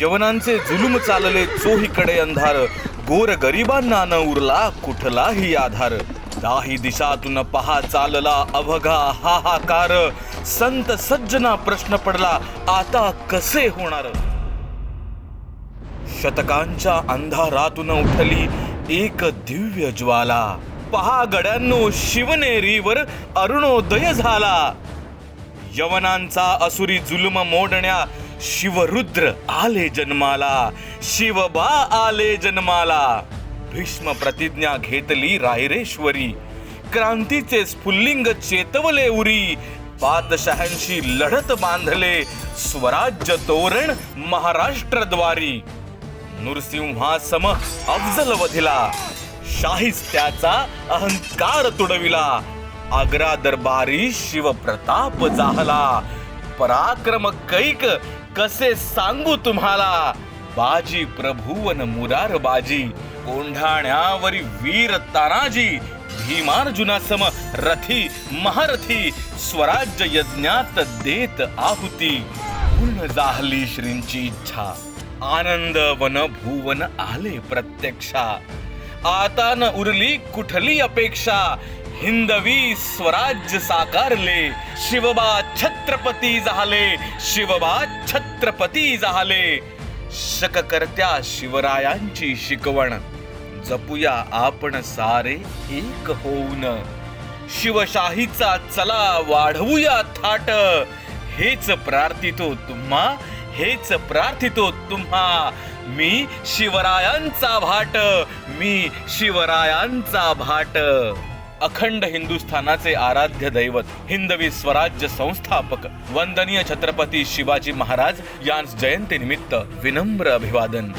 यवनांचे जुलूम चालले चोहीकडे अंधार. गोर गरिबांना न उरला कुठलाही आधार. दाही दिशातून पहा चालला अवघा हाहाकार. संत सज्जना प्रश्न पडला आता कसे होणार? शतकांच्या अंधारातून उठली एक दिव्य ज्वाला. पहा गड्यांनो शिवनेरीवर अरुणोदय झाला. यवनांचा असुरी जुलम मोडण्या शिवरुद्र आले जन्माला शिवबा आले जन्माला. भीष्म प्रतिज्ञा घेतली रायरेश्वरी. क्रांतीचे स्फुल्लिंग चेतवले उरी. पातशहांशी लढत बांधले स्वराज्य तोरण महाराष्ट्रद्वारी. नृसिंहासम अफजल वधिला शाहिस्त्याचा अहंकार तुडविला. आग्रा दरबारी शिवप्रताप जाहला. पराक्रम कैक कसे सांगू तुम्हाला? बाजी प्रभुवन मुरार बाजी कोंढाण्यावरी वीर तानाजी भीमार्जुनासम रथी महारथी स्वराज्य यज्ञात देत आहुती. पूर्ण जाहली श्रींची इच्छा आनंद वन भुवन आले प्रत्यक्षा. आता न उरली कुठली अपेक्षा हिंदवी स्वराज्य साकारले शिवबा छत्रपती झाले शिवबा छत्रपती झाले. शककर्त्या शिवरायांची शिकवण जपूया आपण सारे एक होऊन. शिवशाहीचा चला वाढवूया थाट हेच प्रार्थितो तुम्हा हेच प्रार्थितो तुम्हा. मी शिवरायांचा भाट मी शिवरायांचा भाट. अखंड हिंदुस्थानाचे आराध्य दैवत हिंदवी स्वराज्य संस्थापक वंदनीय छत्रपती शिवाजी महाराज यांस जयंतीनिमित्त विनम्र अभिवादन.